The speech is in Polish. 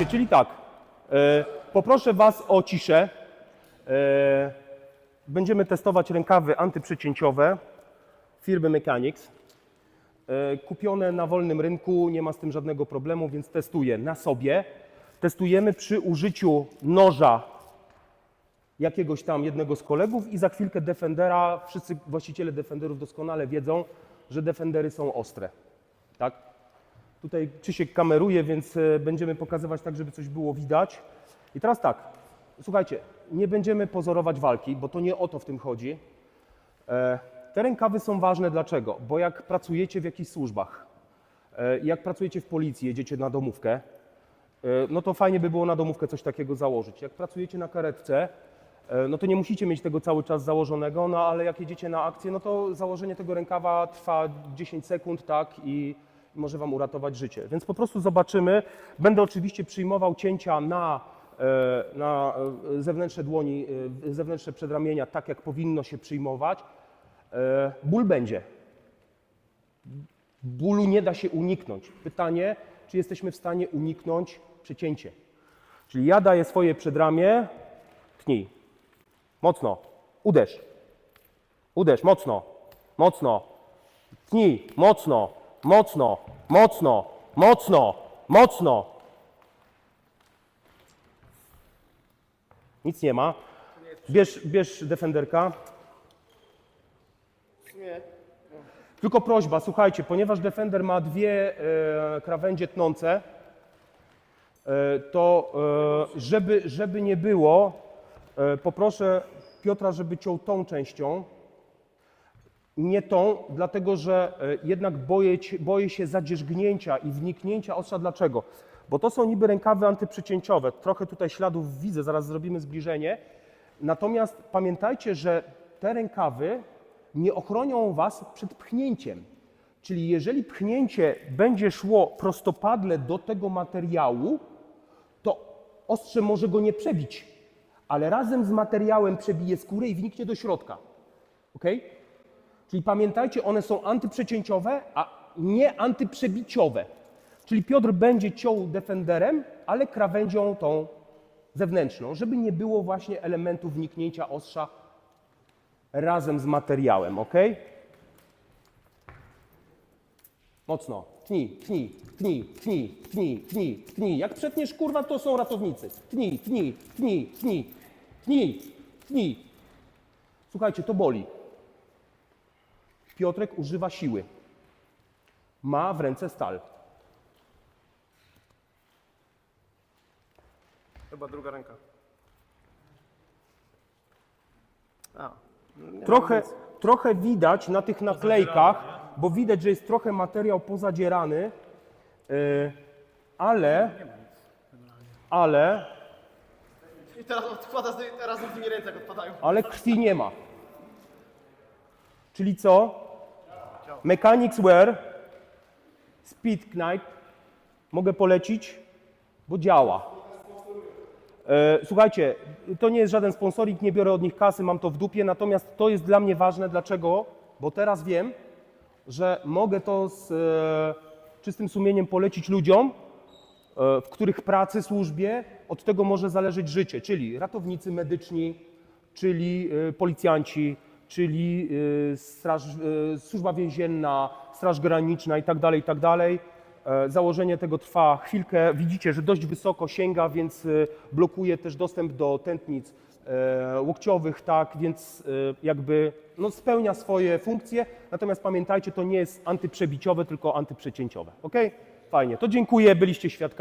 Słuchajcie, czyli tak, e, poproszę Was o ciszę. E, będziemy testować rękawy antyprzecięciowe firmy Mechanics. E, kupione na wolnym rynku, nie ma z tym żadnego problemu, więc testuję na sobie. Testujemy przy użyciu noża jakiegoś tam jednego z kolegów i za chwilkę Defendera. Wszyscy właściciele Defenderów doskonale wiedzą, że Defendery są ostre. Tak? Tutaj Krzysiek kameruje, więc e, będziemy pokazywać tak, żeby coś było widać. I teraz tak, słuchajcie, nie będziemy pozorować walki, bo to nie o to w tym chodzi. E, Te rękawy są ważne dlaczego? Bo jak pracujecie w jakichś służbach, e, jak pracujecie w policji, jedziecie na domówkę, no to fajnie by było na domówkę coś takiego założyć. Jak pracujecie na karetce, no to nie musicie mieć tego cały czas założonego, no ale jak jedziecie na akcję, no to założenie tego rękawa trwa 10 sekund, tak, i może Wam uratować życie. Więc po prostu zobaczymy. Będę oczywiście przyjmował cięcia na, e, na e, zewnętrzne dłoni, e, zewnętrzne przedramienia, tak jak powinno się przyjmować. Ból będzie. Bólu nie da się uniknąć. Pytanie, czy jesteśmy w stanie uniknąć przecięcie. Czyli ja daję swoje przedramię, tnij. Mocno. Uderz. Uderz, mocno. Mocno. Tnij, mocno, mocno, mocno, mocno, mocno. Nic nie ma. Bierz, bierz defenderka. Nie. Tylko prośba, słuchajcie, ponieważ Defender ma dwie e, krawędzie tnące, e, to e, żeby, żeby nie było, e, poproszę Piotra, żeby ciął tą częścią, nie tą, dlatego że e, jednak boję, boję się zadzierzgnięcia i wniknięcia ostrza. Dlaczego? Bo to są niby rękawy antyprzecięciowe. Trochę tutaj śladów widzę, zaraz zrobimy zbliżenie. Natomiast pamiętajcie, że te rękawy nie ochronią Was przed pchnięciem. Czyli jeżeli pchnięcie będzie szło prostopadle do tego materiału, to ostrze może go nie przebić, ale razem z materiałem przebije skórę i wniknie do środka. ok? Czyli pamiętajcie, one są antyprzecięciowe, a nie antyprzebiciowe. Czyli Piotr będzie ciął defenderem, ale krawędzią tą zewnętrzną, żeby nie było właśnie elementu wniknięcia ostrza razem z materiałem, ok? Mocno. Tnij, tnij, tnij, tnij, tnij, tnij, tnij. Jak przetniesz, kurwa, to są ratownicy. Tnij, tnij, tnij, tnij, tnij, tnij. Słuchajcie, to boli. Piotrek używa siły. Ma w ręce stal. Chyba druga ręka. A. Nie Trochę, mam nic. trochę widać na tych naklejkach, bo widać, że jest trochę materiał pozadzierany, yy, ale, ale, I teraz odkłada z, razem z tymi ręce, jak odpadają. ale krwi nie ma. Czyli co? Mechanics Wear, Speed Knife, mogę polecić, bo działa. E, Słuchajcie, to nie jest żaden sponsoring, nie biorę od nich kasy, mam to w dupie, natomiast to jest dla mnie ważne. Dlaczego? Bo teraz wiem, że mogę to z e, czystym sumieniem polecić ludziom, e, w których pracy, służbie od tego może zależeć życie, czyli ratownicy medyczni, czyli policjanci, czyli e, straż, e, służba więzienna, straż graniczna i tak dalej, i tak dalej. E, Założenie tego trwa chwilkę. Widzicie, że dość wysoko sięga, więc e, blokuje też dostęp do tętnic e, łokciowych, tak, więc jakby no, spełnia swoje funkcje. Natomiast pamiętajcie, to nie jest antyprzebiciowe, tylko antyprzecięciowe. Ok? Fajnie. To dziękuję, byliście świadkami.